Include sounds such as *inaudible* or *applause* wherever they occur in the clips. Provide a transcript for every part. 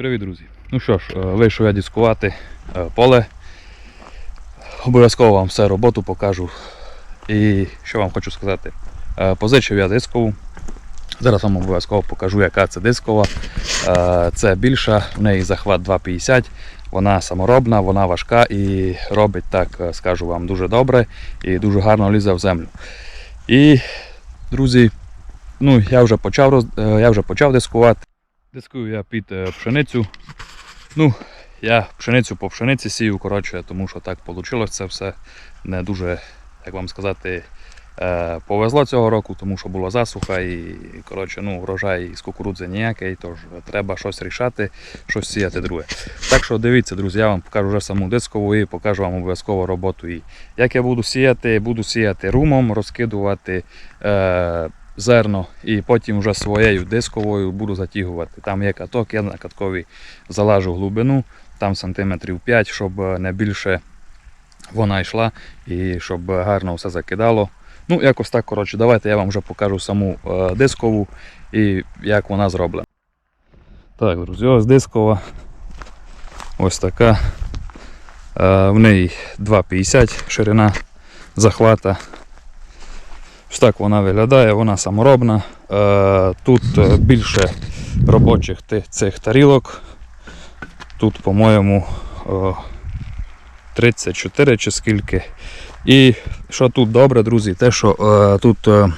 Привіт, друзі! Ну що ж, е, вийшов я дискувати е, поле. Обов'язково вам все роботу покажу. І що вам хочу сказати? Е, Позичив я дискову. Зараз вам обов'язково покажу, яка це дискова. Це більша, в неї захват 2,50. Вона саморобна, вона важка і робить так, скажу вам, дуже добре і дуже гарно лізе в землю. І, друзі, ну, я вже почав, я вже почав дискувати. Дискую я під е, пшеницю. Ну, я пшеницю по пшениці сію, коротше, тому що так вийшло це все не дуже, як вам сказати, е, повезло цього року, тому що була засуха і коротше, ну, врожай з кукурудзи ніякий, тож треба щось рішати, щось сіяти друге. Так що дивіться, друзі, я вам покажу вже саму дискову і покажу вам обов'язково роботу. І як я буду сіяти, буду сіяти румом, розкидувати. Е, зерно і потім вже своєю дисковою буду затягувати. Там є каток, я на катковій залажу глибину, там сантиметрів 5, щоб е, не більше вона йшла і щоб гарно все закидало. Ну, якось так, коротше, давайте я вам вже покажу саму е, дискову і як вона зроблена. Так, друзі, ось дискова. Ось така. Е, в неї 2,50 ширина захвата. Ось так вона виглядає, вона саморобна. Е, Тут е, більше робочих цих тарілок. Тут, по-моєму, е, 34 чи скільки. І що тут добре, друзі, те, що е, тут е,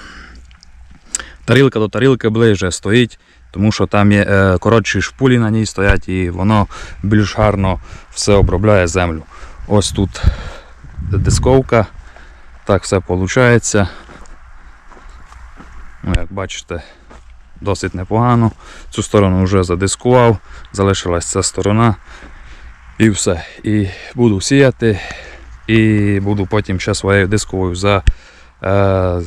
тарілка до тарілки ближче стоїть, тому що там є е, коротші шпулі на ній стоять і воно більш гарно все обробляє землю. Ось тут дисковка. Так все виходить. Ну, як бачите, досить непогано. Цю сторону вже задискував, залишилась ця сторона. І все. І буду сіяти, і буду потім ще своєю дисковою за, е,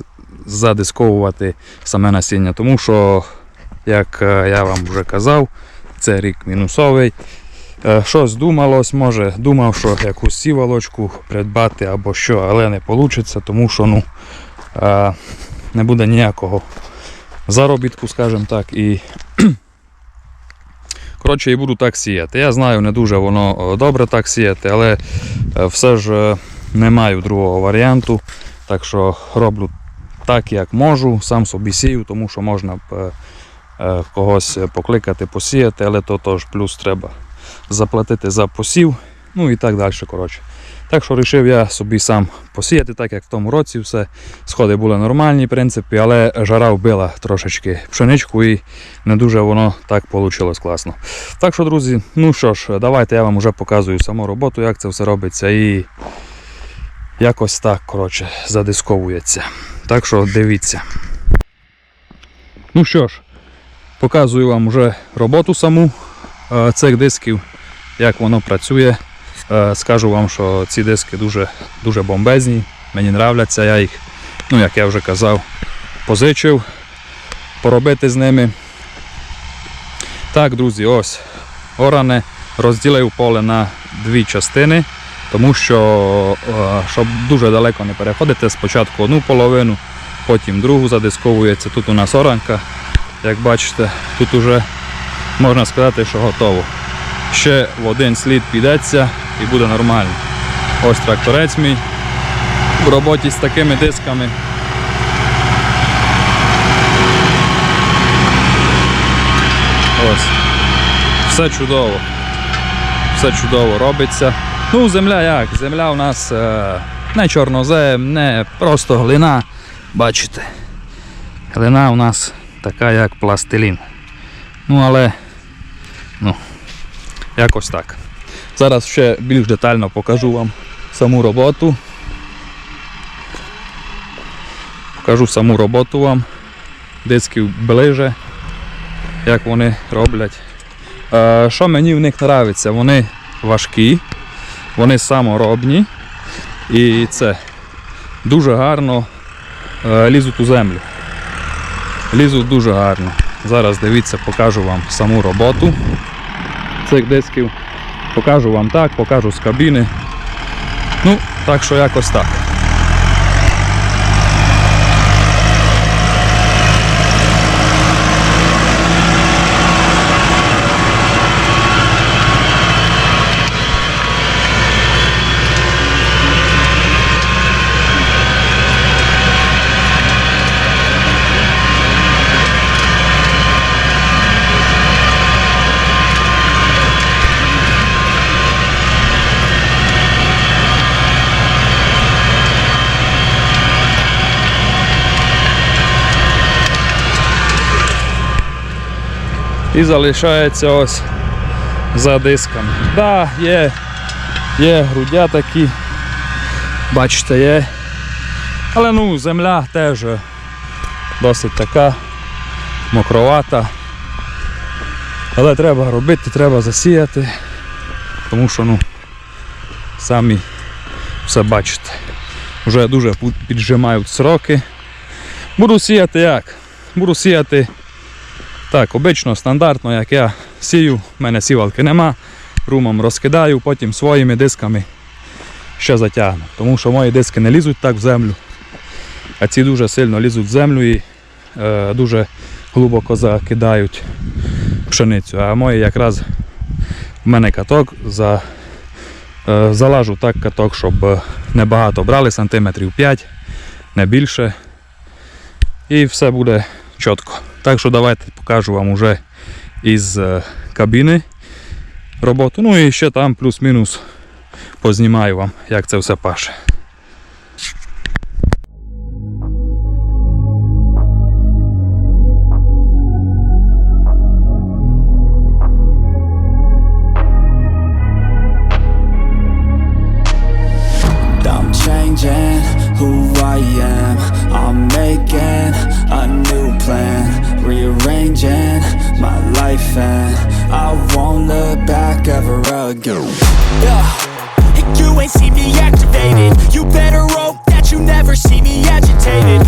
задисковувати саме насіння. Тому що, як е, я вам вже казав, це рік мінусовий. Е, Щось думалось, може, думав, що якусь сівалочку придбати або що, але не вийде, тому що ну, е, не буде ніякого заробітку, скажімо так. І *clears throat* коротше, і буду так сіяти. Я знаю, не дуже воно е, добре так сіяти, але е, все ж е, не маю другого варіанту. Так що роблю так, як можу, сам собі сію, тому що можна б когось покликати, посіяти, але то теж плюс треба заплатити за посів, ну і так далі. коротше. Так що вирішив я собі сам посіяти, так як в тому році все. Сходи були нормальні, в принципі, але жара вбила трошечки пшеничку і не дуже воно так вийшло класно. Так що, друзі, ну що ж, давайте я вам вже показую саму роботу, як це все робиться і якось так коротше, задисковується. Так що дивіться. Ну що ж, показую вам вже роботу саму е, цих дисків, як воно працює. Е, Скажу вам, що ці диски дуже, дуже бомбезні, мені нравляться, я їх, ну як я вже казав, позичив поробити з ними. Так, друзі, ось оране розділив поле на дві частини, тому що, е, щоб дуже далеко не переходити, спочатку одну половину, потім другу задисковується. Тут у нас оранка, як бачите, тут уже можна сказати, що готово. Ще в один слід підеться і буде нормально. Ось тракторець мій в роботі з такими дисками. Ось. Все чудово. Все чудово робиться. Ну, земля як? Земля у нас е, не чорнозем, не просто глина. Бачите. Глина у нас така як пластилін. Ну, але ну, якось так. Зараз ще більш детально покажу вам саму роботу. Покажу саму роботу вам. Дисків ближе, як вони роблять. Е, Що мені в них подобається? Вони важкі, вони саморобні і це дуже гарно е, лізуть у землю. Лізуть дуже гарно. Зараз дивіться, покажу вам саму роботу цих дисків. Покажу вам так, покажу з кабіни. Ну, так що якось так. І залишається ось за дисками. Да, є, є грудя такі. Бачите, є. Але ну, земля теж досить така мокровата. Але треба робити, треба засіяти, тому що ну, самі все бачите. Вже дуже піджимають сроки. Буду сіяти як? Буду сіяти так, обично, стандартно, як я сію, в мене сівалки нема, румом розкидаю, потім своїми дисками ще затягну. Тому що мої диски не лізуть так в землю, а ці дуже сильно лізуть в землю і е, дуже глибоко закидають пшеницю. А мої якраз в мене каток за, е, залажу так каток, щоб е, небагато брали, сантиметрів 5, не більше. І все буде чітко. Так що давайте покажу вам уже із е, кабіни роботу. Ну і ще там плюс-мінус познімаю вам, як це все паше. And I won't look back ever again. Yeah. You ain't see me activated. You better hope that you never see me agitated.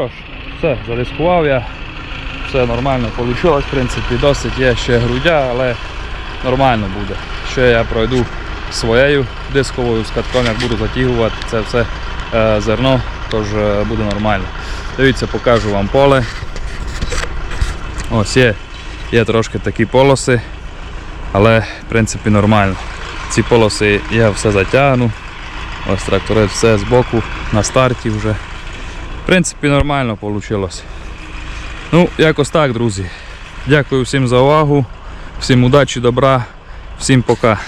Що ж, все, зарискував я. Все нормально вийшло, в принципі, досить є ще грудя, але нормально буде. Ще я пройду своєю дисковою з катком, як буду затягувати це все е, зерно, тож е, буде нормально. Дивіться, покажу вам поле. Ось є, є трошки такі полоси, але в принципі нормально. Ці полоси я все затягну. Ось тракторець все з боку на старті вже. Принципі, нормально вийшло. Ну, якось так, друзі. Дякую всім за увагу, всім удачі, добра, всім пока.